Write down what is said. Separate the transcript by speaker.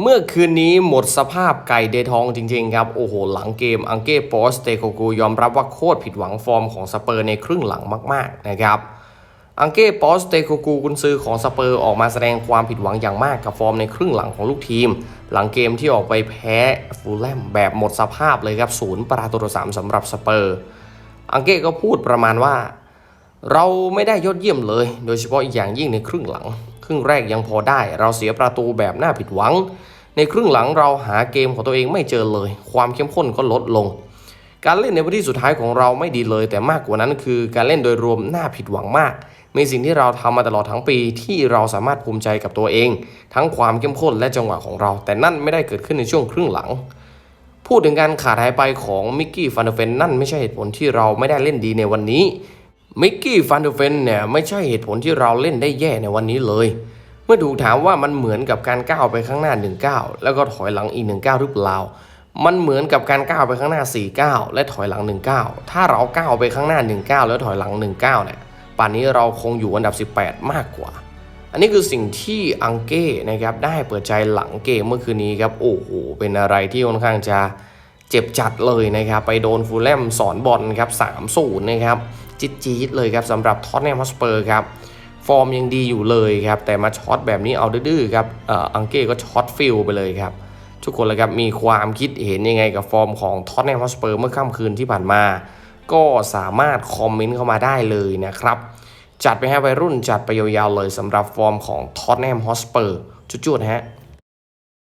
Speaker 1: เมื่อคืนนี้หมดสภาพไก่เดทองจริงๆครับ โอ้โห หลังเกมอังเก้โปสเตโกกูยอมรับว่าโคตรผิดหวังฟอร์มของสเปอร์ในครึ่งหลังมากๆนะครับ อังเก้ปอสเตโกกูกุนซือของสเปอร์ออกมาแสดงความผิดหวังอย่างมากกับฟอร์มในครึ่งหลังของลูกทีม หลังเกมที่ออกไปแพ้ฟูลแลมแบบหมดสภาพเลยครับศูนย์ประตูต่อสามสำหรับสเปอร์ อังเก้ก็พูดประมาณว่า เราไม่ได้ยอดเยี่ยมเลย โดยเฉพาะอีกอย่างยิ่งในครึ่งหลัง ครึ่งแรกยังพอได้ เราเสียประตูแบบน่าผิดหวัง ในครึ่งหลังเราหาเกมของตัวเองไม่เจอเลย ความเข้มข้นก็ลดลง การเล่นในวันที่สุดท้ายของเราไม่ดีเลย แต่มากกว่านั้นคือการเล่นโดยรวมน่าผิดหวังมากมีสิ่งที่เราทำมาตลอดทั้งปีที่เราสามารถภูมิใจกับตัวเอง ทั้งความเข้มข้นและจังหวะของเรา แต่นั่นไม่ได้เกิดขึ้นในช่วงครึ่งหลัง พูดถึงการขาดหายไปของมิกกี้ฟันเดอร์เฟนนั่นไม่ใช่เหตุผลที่เราไม่ได้เล่นดีในวันนี้ มิกกี้ฟันเดอร์เฟนเนี่ยไม่ใช่เหตุผลที่เราเล่นได้แย่ในวันนี้เลย เมื่อถูกถามว่ามันเหมือนกับการก้าวไปข้างหน้า1ก้าวแล้วก็ถอยหลังอีก1ก้าวหรือเปล่า มันเหมือนกับการก้าวไปข้างหน้า4ก้าวและถอยหลัง1ก้าวถ้าเราก้าวไปข้างหน้า1ก้าวแล้วถอยหลัง1ก้าวเนี่ย ป่านนี้เราคงอยู่อันดับ 18 มากกว่า อันนี้คือสิ่งที่อังเก้นะครับได้เปิดใจหลังเกมเมื่อคืนนี้ครับ โอ้โห เป็นอะไรที่ค่อนข้างจะ เจ็บจัดเลยนะครับ ไปโดนฟูลแลมสอนบอลครับ3-0นะครับจี๊ดจี๊ดเลยครับสำหรับท็อตแนมฮอสเปอร์ครับฟอร์มยังดีอยู่เลยครับ แต่มาช็อตแบบนี้เอาดื้อครับอ่ออังเก้ก็ช็อตฟิลไปเลยครับ ทุกคนเลยครับมีความคิดเห็นยังไงกับฟอร์มของท็อตแนมฮอสเปอร์เมื่อค่ำคืนที่ผ่านมา ก็สามารถคอมเมนต์เข้ามาได้เลยนะครับ จัดไปให้วัยรุ่นจัดไปยาวๆเลยสำหรับฟอร์มของท็อตแนมฮอสเปอร์จุดๆฮะ